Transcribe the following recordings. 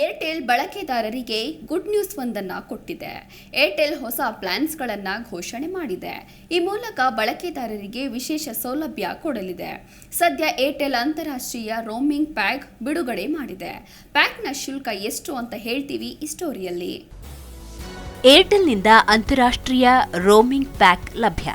Airtel ಬಳಕೆದಾರರಿಗೆ good news ಒಂದನ್ನು ಕೊಟ್ಟಿದೆ. ಏರ್ಟೆಲ್ ಹೊಸ ಪ್ಲಾನ್ಸ್ಗಳನ್ನು ಘೋಷಣೆ ಮಾಡಿದೆ. ಈ ಮೂಲಕ ಬಳಕೆದಾರರಿಗೆ ವಿಶೇಷ ಸೌಲಭ್ಯ ಕೊಡಲಿದೆ. ಸದ್ಯ ಏರ್ಟೆಲ್ ಅಂತಾರಾಷ್ಟ್ರೀಯ ರೋಮಿಂಗ್ ಪ್ಯಾಕ್ ಬಿಡುಗಡೆ ಮಾಡಿದೆ. ಪ್ಯಾಕ್ನ ಶುಲ್ಕ ಎಷ್ಟು ಅಂತ ಹೇಳ್ತೀವಿ ಈ ಸ್ಟೋರಿಯಲ್ಲಿ. ಏರ್ಟೆಲ್ನಿಂದ ಅಂತಾರಾಷ್ಟ್ರೀಯ ರೋಮಿಂಗ್ ಪ್ಯಾಕ್ ಲಭ್ಯ.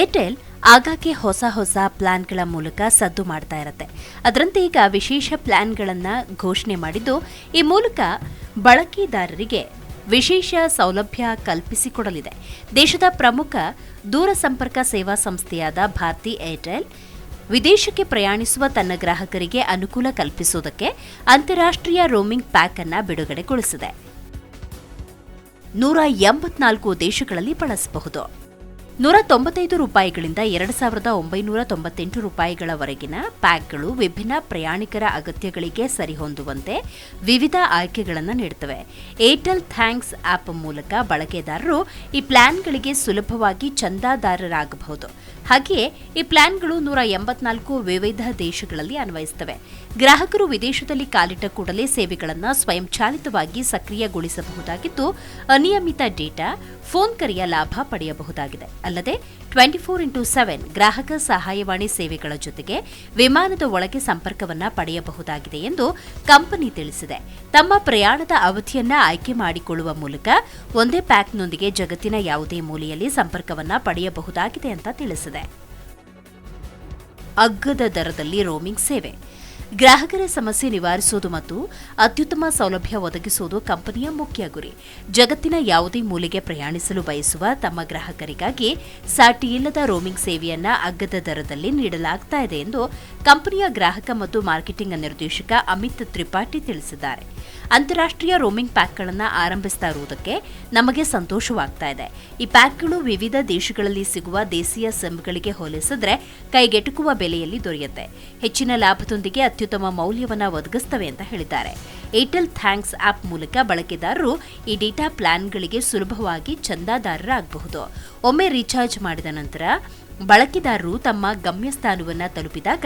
ಏರ್ಟೆಲ್ ಆಗಾಗ್ಗೆ ಹೊಸ ಹೊಸ ಪ್ಲಾನ್ಗಳ ಮೂಲಕ ಸದ್ದು ಮಾಡ್ತಾ ಇರುತ್ತೆ. ಅದರಂತೆ ಈಗ ವಿಶೇಷ ಪ್ಲಾನ್ಗಳನ್ನು ಘೋಷಣೆ ಮಾಡಿದ್ದು, ಈ ಮೂಲಕ ಬಳಕೆದಾರರಿಗೆ ವಿಶೇಷ ಸೌಲಭ್ಯ ಕಲ್ಪಿಸಿಕೊಡಲಿದೆ. ದೇಶದ ಪ್ರಮುಖ ದೂರ ಸಂಪರ್ಕ ಸೇವಾ ಸಂಸ್ಥೆಯಾದ ಭಾರತಿ ಏರ್ಟೆಲ್, ವಿದೇಶಕ್ಕೆ ಪ್ರಯಾಣಿಸುವ ತನ್ನ ಗ್ರಾಹಕರಿಗೆ ಅನುಕೂಲ ಕಲ್ಪಿಸುವುದಕ್ಕೆ ಅಂತಾರಾಷ್ಟ್ರೀಯ ರೋಮಿಂಗ್ ಪ್ಯಾಕ್ ಅನ್ನು ಬಿಡುಗಡೆಗೊಳಿಸಿದೆ. ನೂರ ಎಂಬತ್ನಾಲ್ಕು ದೇಶಗಳಲ್ಲಿ ಬಳಸಬಹುದು. ನೂರ ತೊಂಬತ್ತೈದು ರೂಪಾಯಿಗಳಿಂದ ಎರಡು ಸಾವಿರದ ಒಂಬೈನೂರ ತೊಂಬತ್ತೆಂಟು ರೂಪಾಯಿಗಳವರೆಗಿನ ಪ್ಯಾಕ್ಗಳು ವಿಭಿನ್ನ ಪ್ರಯಾಣಿಕರ ಅಗತ್ಯಗಳಿಗೆ ಸರಿಹೊಂದುವಂತೆ ವಿವಿಧ ಆಯ್ಕೆಗಳನ್ನು ನೀಡುತ್ತವೆ. ಏರ್ಟೆಲ್ ಥ್ಯಾಂಕ್ಸ್ ಆಪ್ ಮೂಲಕ ಬಳಕೆದಾರರು ಈ ಪ್ಲಾನ್ಗಳಿಗೆ ಸುಲಭವಾಗಿ ಚಂದಾದಾರರಾಗಬಹುದು. ಹಾಗೆಯೇ ಈ ಪ್ಲಾನ್ಗಳು ನೂರ ಎಂಬತ್ನಾಲ್ಕು ವಿವಿಧ ದೇಶಗಳಲ್ಲಿ ಅನ್ವಯಿಸುತ್ತವೆ. ಗ್ರಾಹಕರು ವಿದೇಶದಲ್ಲಿ ಕಾಲಿಟ್ಟ ಕೂಡಲೇ ಸೇವೆಗಳನ್ನು ಸ್ವಯಂಚಾಲಿತವಾಗಿ ಸಕ್ರಿಯಗೊಳಿಸಬಹುದಾಗಿದ್ದು, ಅನಿಯಮಿತ ಡೇಟಾ, ಫೋನ್ ಕರೆಯ ಲಾಭ ಪಡೆಯಬಹುದಾಗಿದೆ. ಅಲ್ಲದೆ ಟ್ವೆಂಟಿ ಫೋರ್ ಇಂಟು ಸೆವೆನ್ ಗ್ರಾಹಕ ಸಹಾಯವಾಣಿ ಸೇವೆಗಳ ಜೊತೆಗೆ ವಿಮಾನದ ಒಳಗೆ ಸಂಪರ್ಕವನ್ನ ಪಡೆಯಬಹುದಾಗಿದೆ ಎಂದು ಕಂಪನಿ ತಿಳಿಸಿದೆ. ತಮ್ಮ ಪ್ರಯಾಣದ ಅವಧಿಯನ್ನ ಆಯ್ಕೆ ಮಾಡಿಕೊಳ್ಳುವ ಮೂಲಕ ಒಂದೇ ಪ್ಯಾಕ್ನೊಂದಿಗೆ ಜಗತ್ತಿನ ಯಾವುದೇ ಮೂಲೆಯಲ್ಲಿ ಸಂಪರ್ಕವನ್ನ ಪಡೆಯಬಹುದಾಗಿದೆ ಅಂತ ತಿಳಿಸಿದೆ. ಅಗ್ಗದ ದರದಲ್ಲಿ ರೋಮಿಂಗ್ ಸೇವೆ. ಗ್ರಾಹಕರ ಸಮಸ್ಯೆ ನಿವಾರಿಸುವುದು ಮತ್ತು ಅತ್ಯುತ್ತಮ ಸೌಲಭ್ಯ ಒದಗಿಸುವುದು ಕಂಪನಿಯ ಮುಖ್ಯ ಗುರಿ. ಜಗತ್ತಿನ ಯಾವುದೇ ಮೂಲೆಗೆ ಪ್ರಯಾಣಿಸಲು ಬಯಸುವ ತಮ್ಮ ಗ್ರಾಹಕರಿಗಾಗಿ ಸಾಟಿಯಿಲ್ಲದ ರೋಮಿಂಗ್ ಸೇವೆಯನ್ನ ಅಗ್ಗದ ದರದಲ್ಲಿ ನೀಡಲಾಗ್ತಾ ಇದೆ ಎಂದು ಕಂಪನಿಯ ಗ್ರಾಹಕ ಮತ್ತು ಮಾರ್ಕೆಟಿಂಗ್ ನಿರ್ದೇಶಕ ಅಮಿತ್ ತ್ರಿಪಾಠಿ ತಿಳಿಸಿದ್ದಾರೆ. ಅಂತಾರಾಷ್ಟ್ರೀಯ ರೋಮಿಂಗ್ ಪ್ಯಾಕ್ಗಳನ್ನು ಆರಂಭಿಸ್ತಾ ಇರುವುದಕ್ಕೆ ನಮಗೆ ಸಂತೋಷವಾಗ್ತಾ ಇದೆ. ಈ ಪ್ಯಾಕ್ಗಳು ವಿವಿಧ ದೇಶಗಳಲ್ಲಿ ಸಿಗುವ ದೇಶೀಯ ಸಿಮ್ಗಳಿಗೆ ಹೋಲಿಸಿದ್ರೆ ಕೈಗೆಟುಕುವ ಬೆಲೆಯಲ್ಲಿ ದೊರೆಯುತ್ತೆ. ಹೆಚ್ಚಿನ ಲಾಭದೊಂದಿಗೆ ಮೌಲ್ಯವನ್ನು ಒದಗಿಸ್ತವೆ ಅಂತ ಹೇಳಿದ್ದಾರೆ. ಏರ್ಟೆಲ್ ಥ್ಯಾಂಕ್ಸ್ ಆಪ್ ಮೂಲಕ ಬಳಕೆದಾರರು ಈ ಡೇಟಾ ಪ್ಲಾನ್ಗಳಿಗೆ ಸುಲಭವಾಗಿ ಚಂದಾದಾರರಾಗಬಹುದು. ಒಮ್ಮೆ ರೀಚಾರ್ಜ್ ಮಾಡಿದ ನಂತರ ಬಳಕೆದಾರರು ತಮ್ಮ ಗಮ್ಯಸ್ಥಾನವನ್ನು ತಲುಪಿದಾಗ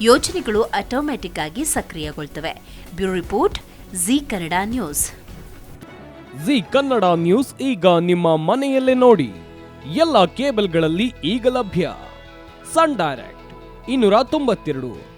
ಯೋಜನೆಗಳು ಆಟೋಮ್ಯಾಟಿಕ್ ಆಗಿ ಸಕ್ರಿಯಗೊಳ್ತವೆ. Bureau report, Zee Kannada news. Zee Kannada news ಈಗ ನಿಮ್ಮ ಮನೆಯಲ್ಲೇ ನೋಡಿ. ಎಲ್ಲ ಕೇಬಲ್ಗಳಲ್ಲಿ ಈಗ ಲಭ್ಯ. ಸನ್ ಡೈರೆಕ್ಟ್ ಇನ್ನೂರ ತೊಂಬತ್ತೆರಡು.